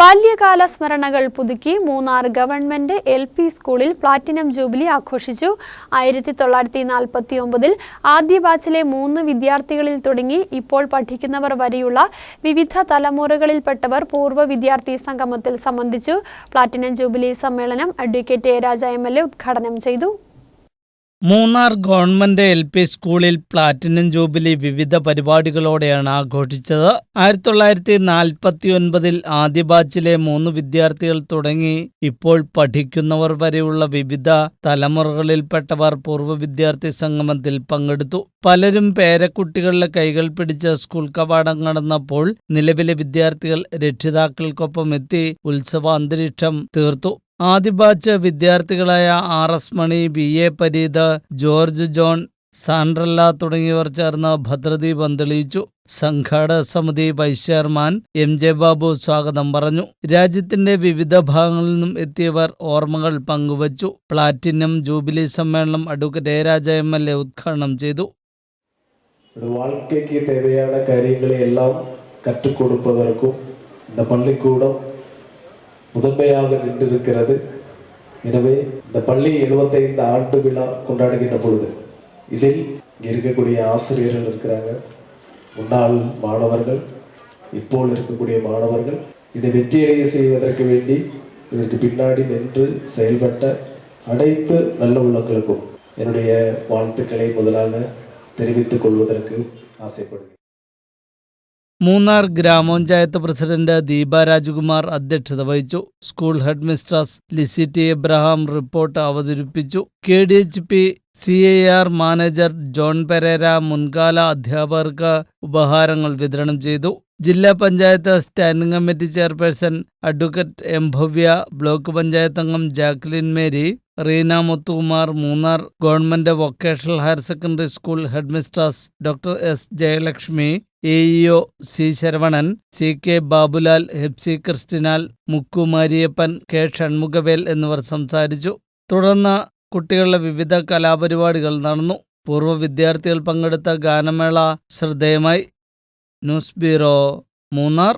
ബാല്യകാല സ്മരണകൾ പുതുക്കി മൂന്നാർ ഗവൺമെന്റ് എൽ പി സ്കൂളിൽ പ്ലാറ്റിനം ജൂബിലി ആഘോഷിച്ചു. ആയിരത്തി തൊള്ളായിരത്തി നാൽപ്പത്തി ഒമ്പതിൽ ആദ്യ ബാച്ചിലെ മൂന്ന് വിദ്യാർത്ഥികളിൽ തുടങ്ങി ഇപ്പോൾ പഠിക്കുന്നവർ വരെയുള്ള വിവിധ തലമുറകളിൽപ്പെട്ടവർ പൂർവ വിദ്യാർത്ഥി സംഗമത്തിൽ സംബന്ധിച്ചു. പ്ലാറ്റിനം ജൂബിലി സമ്മേളനം advocate A Raja M L A ഉദ്ഘാടനം ചെയ്തു. മൂന്നാർ ഗവൺമെന്റ് എൽ പി സ്കൂളിൽ പ്ലാറ്റിനം ജൂബിലി വിവിധ പരിപാടികളോടെയാണ് ആഘോഷിച്ചത്. ആയിരത്തി തൊള്ളായിരത്തി നാൽപ്പത്തി ഒൻപതിൽ ആദ്യ ബാച്ചിലെ മൂന്ന് വിദ്യാർത്ഥികൾ തുടങ്ങി. ഇപ്പോൾ പഠിക്കുന്നവർ വരെയുള്ള വിവിധ തലമുറകളിൽപ്പെട്ടവർ പൂർവ വിദ്യാർത്ഥി സംഗമത്തിൽ പങ്കെടുത്തു. പലരും പേരക്കുട്ടികളുടെ കൈകൾ പിടിച്ച് സ്കൂൾ കവാടം കടന്നപ്പോൾ നിലവിലെ വിദ്യാർത്ഥികൾ രക്ഷിതാക്കൾക്കൊപ്പം എത്തി ഉത്സവാന്തരീക്ഷം തീർത്തു. ആദ്യ batch വിദ്യാർത്ഥികളായ R S Mani B A Pareeth George John സാൻഡ്രല്ല തുടങ്ങിയവർ ചേർന്ന് ഭദ്രദീപം തെളിയിച്ചു സംഘാടക സമിതി vice chairman M J Babu സ്വാഗതം പറഞ്ഞു രാജ്യത്തിന്റെ വിവിധ ഭാഗങ്ങളിൽ നിന്നും എത്തിയവർ ഓർമ്മകൾ പങ്കുവച്ചു പ്ലാറ്റിനം ജൂബിലി സമ്മേളനം advocate A Raja M L A ഉദ്ഘാടനം ചെയ്തു ஒரு வாழ்க்கைக்கு தேவையான காரியங்களை எல்லாம் கற்றுக் கொடுப்பதற்கும் இந்த பள்ளிக்கூடம் முதன்மையாக நின்றிருக்கிறது. எனவே இந்த பள்ளி 75 ஆண்டு விழா கொண்டாடுகின்ற பொழுது இதில் இங்கே இருக்கக்கூடிய ஆசிரியர்கள் இருக்கிறாங்க. முன்னாள் மாணவர்கள் இப்போது இருக்கக்கூடிய மாணவர்கள் இதை வெற்றியடைய செய்வதற்கு வேண்டி இதற்கு பின்னாடி நின்று செயல்பட்ட அனைத்து நல்ல உள்ளங்களுக்கும் என்னுடைய வாழ்த்துக்களை முதலாக தெரிவித்துக் கொள்வதற்கு ஆசைப்படுகிறேன். മൂന്നാർ ഗ്രാമപഞ്ചായത്ത് പ്രസിഡന്റ് ദീപ രാജകുമാർ അധ്യക്ഷത വഹിച്ചു. School headmistress Lissy T Abraham report അവതരിപ്പിച്ചു. K D H P C A R manager John Pereira മുൻകാല അധ്യാപകർക്ക് ഉപഹാരങ്ങൾ വിതരണം ചെയ്തു. ജില്ലാ panchayat standing committee chairperson advocate M Bhavya block panchayat അംഗം Jacqueline Mary Reena Muthukumar Munnar government vocational higher secondary school headmistress doctor S. Jayalakshmi A C. Saravanan C. K. Babulal Hepsy Christinal Mukkumariyappan K. Shanmughavel എന്നിവർ സംസാരിച്ചു. തുടർന്ന് കുട്ടികളുടെ വിവിധ കലാപരിപാടികൾ നടന്നു. പൂർവ വിദ്യാർത്ഥികൾ പങ്കെടുത്ത ഗാനമേള ശ്രദ്ധേയമായി. News bureau Munnar.